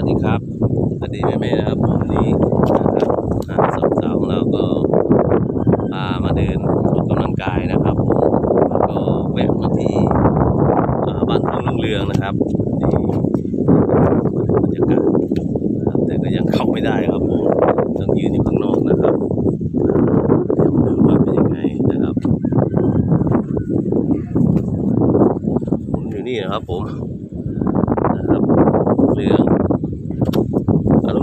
วัสดีครับสวัสดีแม่ๆนะครับผมวันนี้นะครับอ่าสาวๆของเราก็พามาเดินออกกำลังกายนะครับผมแล้วก็แวะมาที่บ้านทุ่งลุงเรืองนะครับนี่บรรยากาศนะครับแต่ก็ยังเข้าไม่ได้ครับผมต้องยืนอยู่ข้างนอกนะครับเดี๋ยวมาดูว่าเป็นยังไงนะครับผมอยู่นี่นะครับผมนะครับเรืององ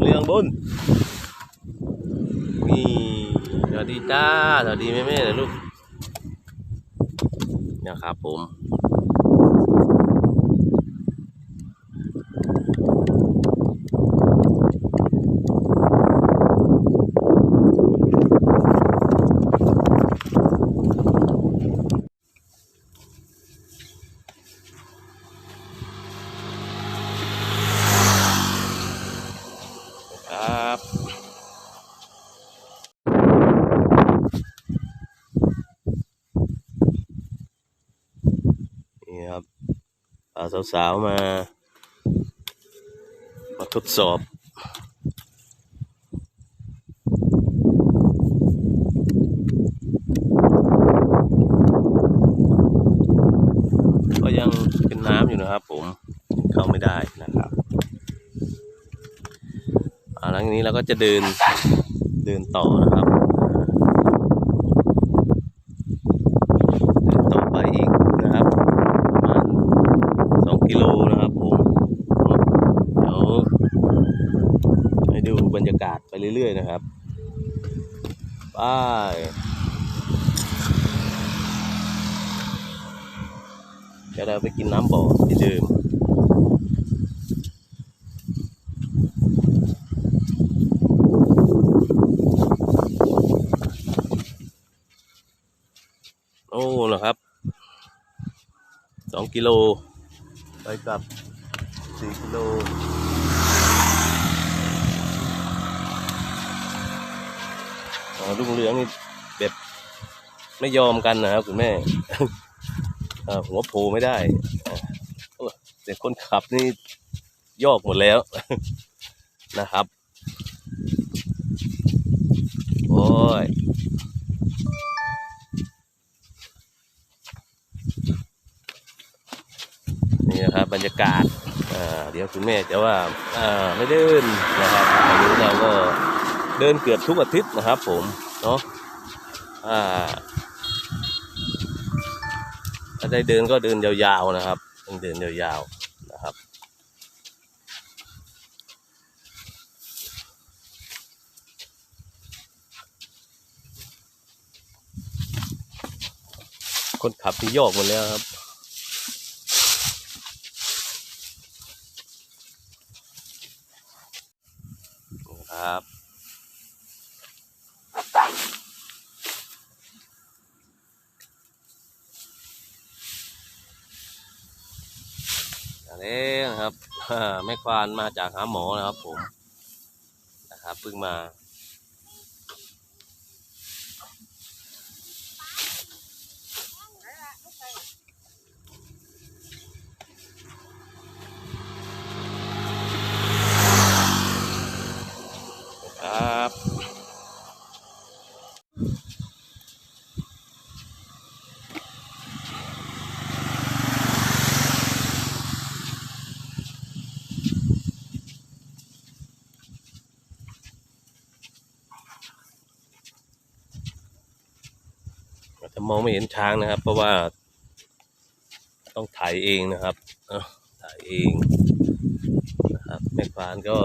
เรื่องบุญนี่สวัสดีจ้าสวัสดีแม่แม่ๆนะลูกนะครับผม ครับ นี่ครับพาสาวๆมา มาทดสอบก็ยังเป็นน้ำอยู่นะครับผมเข้าไม่ได้นะครับหลังนี้เราก็จะเดินเดินต่อนะครับ เดินต่อไปอีกนะครับประมาณสองกิโลนะครับผมเดี๋ยวให้ดูบรรยากาศไป เรื่อย ๆ นะครับไปเดี๋ยวเราไปกินน้ำบ่อที่เดิมโอ้นะครับสองกิโลไปกลับสี่กิโล อ๋อลุงเหลืองนี่แบบไม่ยอมกันนะครับคุณแม่อ่าหัวโผล่ไม่ได้แต่คนขับนี่ยอกหมดแล้วนะครับ โอ้ยนี่นะครับบรรยากาศเดี๋ยวคุณแม่จะว่าอ่าไม่เดินนะครับอันนี้เราก็ เดินเกือบทุกอาทิตย์นะครับผมเนาะอ่าถ้าได้เดินก็เดินยาวๆนะครับเดินยาวๆนะครับคนขับที่โยกหมดแล้วครับ อันนี้นะครับแม่ควานมาจากหาหมอนะครับผมนะครับเพิ่งมาครับ จะมองไม่เห็นช้างนะครับ เพราะว่า ต้องถ่ายเองนะครับถ่ายเองนะครับแม่ควานก็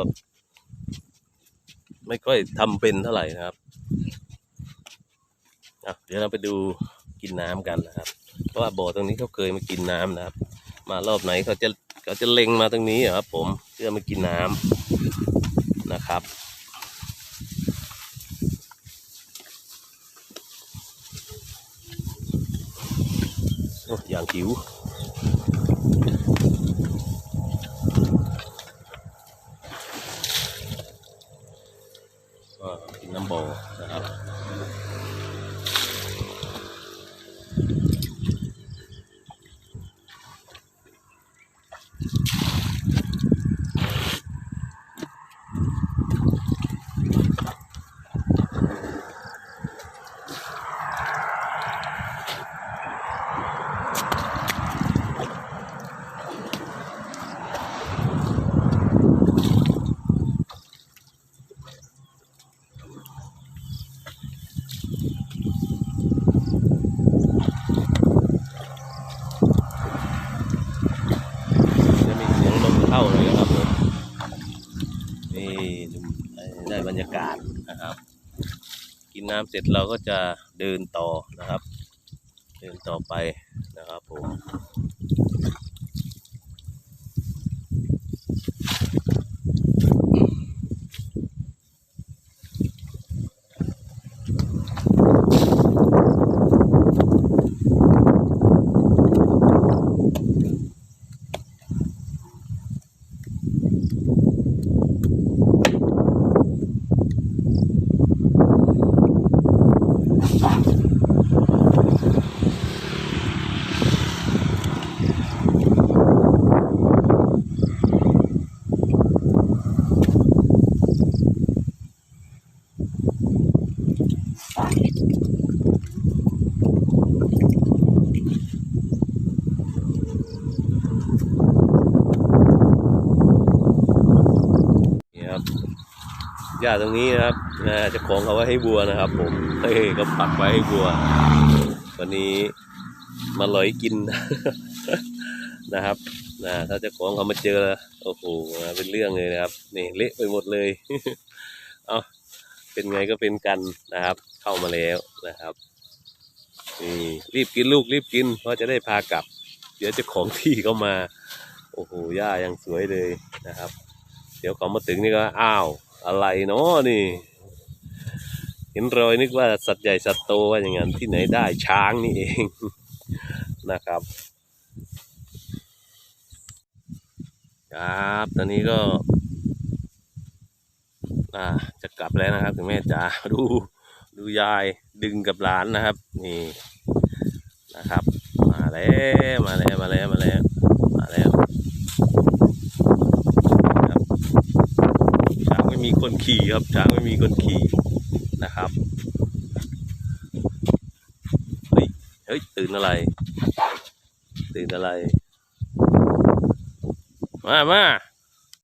ไม่ค่อยทำเป็นเท่าไหร่นะครับเดี๋ยวเราไปดูกินน้ำกันนะครับ เพราะว่าบ่อตรงนี้เขาเคยมากินน้ำนะครับ มารอบไหนเขาจะเขาจะเล็งมาตรงนี้อะครับผมเพื่อมากินน้ำนะครับ โอ้อย่างหิะครับ กินน้ำเสร็จเราก็จะเดินต่อนะครับ เดินต่อไปนะครับผม หญ้าตรงนี้นะครับนะจะของเขาไว้ให้บัวนะครับผมเฮ้ยก็ปักไว้ให้บัว วันนี้มาลอยกินนะครับนะถ้าเจ้าของเขามาเจอโอ้โหนะเป็นเรื่องเลยนะครับนี่เละไปหมดเลยเอาเป็นไงก็เป็นกันนะครับ เข้ามาแล้วนะครับนี่รีบกินลูกรีบกิน เพราะจะได้พากลับ เดี๋ยวเจ้าของที่เขามา โอ้โหหญ้ายังสวยเลยนะครับ เดี๋ยวเขามาถึงนี่ก็อ้าว อะไรเนาะนี่ เห็นรอยนึกว่าสัตว์ใหญ่สัตว์โตว่าอย่างนั้นที่ไหนได้ช้างนี่เองนะครับครับ ตอนนี้ก็ อ่า จะกลับแล้วนะครับถึงแม่จ๋าดู ดูยายดึงกับหลานนะครับ นี่นะครับ มาแล้ว มาแล้ว มาแล้ว มาแล้ว มาแล้วครับช้างไม่ มีคนขี่ครับ ช้างไม่มีคนขี่นะครับเฮ้ยเฮ้ยตื่นอะไร ตื่นอะไร มามา